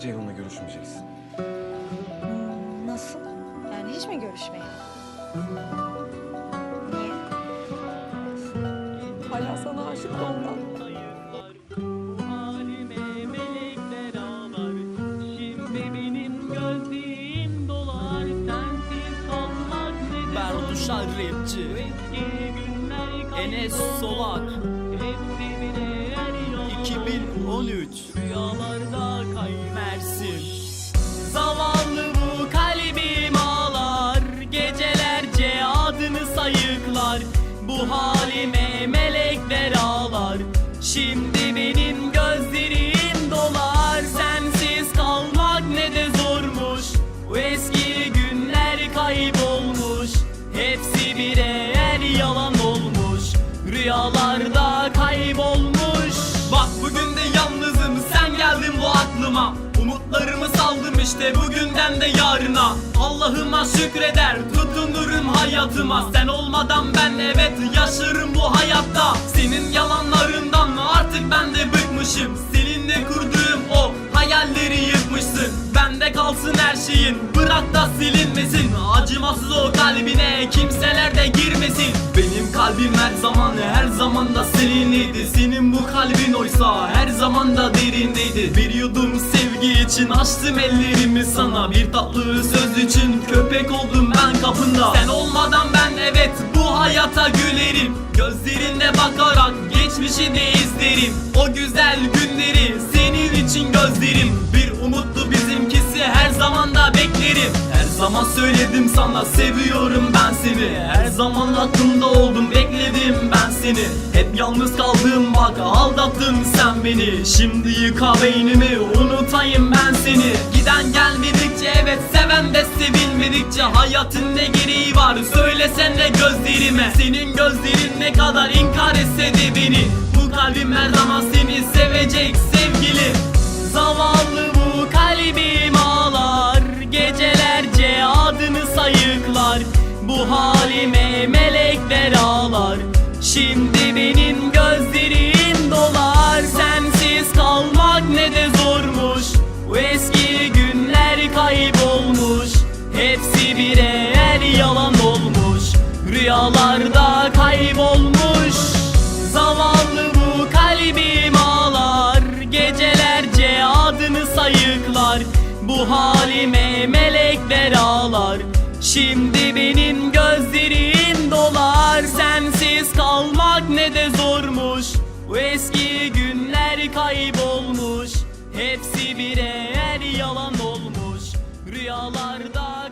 Ceyhun'la görüşmeyeceksin. Nasıl? Yani hiç mi görüşmeyelim? Niye? Hala sana aşık ondan. Halime melekler ağlar Şimdi benim gözlerim dolar Sensiz kalmak ne de Ben Ruşar Rapçi Eski günler kayboldu Enes Solak Hepsi yalan 2013 Rüyalarda kayboldu Mersin. Zavallı bu kalbim ağlar. Gecelerce adını sayıklar. Bu halime melekler ağlar. Şimdi işte bugünden de yarına. Allah'ıma şükreder tutunurum hayatıma. Sen olmadan ben evet yaşarım bu hayatta. Senin yalanlarından artık ben de bıkmışım. Seninle kurduğum o hayalleri yıkmışsın. Bende kalsın her şeyin bırak da silinmesin. Acımasız o kalbine kimseler de girmesin. Benim kalbim her zaman her zaman da seninleydi. Senin bu kalbin oysa her zaman da derindeydi. Bir yudum sevgi için açtım ellerimi sana. Bir tatlı söz için köpek oldum ben kapında. Sen olmadan ben evet bu hayata gülerim. Gözlerine bakarak geçmişi de izlerim. O güzel günleri senin için gözlerim. Bir umutlu bizimkisi her zaman da beklerim. Her zaman söyledim sana seviyorum ben seni. Her zaman aklımda oldum bekledim ben seni. Hep yalnız kaldım bak aldattın sen beni. Şimdi yıka beynimi unutayım ben seni. Giden gelmedikçe evet seven de sevilmedikçe Hayatın ne gereği var? Söylesene gözlerime? Senin gözlerin ne kadar inkar etse de beni. Bu kalbim her zaman seni sevecek sevgilim Zavallı bu kalbim ağlar Gecelerce adını sayıklar. Bu halime melekler ağlar Şimdi benim gözlerim dolar. Sensiz kalmak ne de zormuş. Bu eski günler kaybolmuş. Hepsi birer yalan olmuş. Rüyalarda kaybolmuş. Zavallı bu kalbim ağlar. Gecelerce adını sayıklar. Bu halime melekler ağlar. Şimdi benim gözlerim Hepsi kaybolmuş Hepsi birer yalan olmuş. Rüyalarda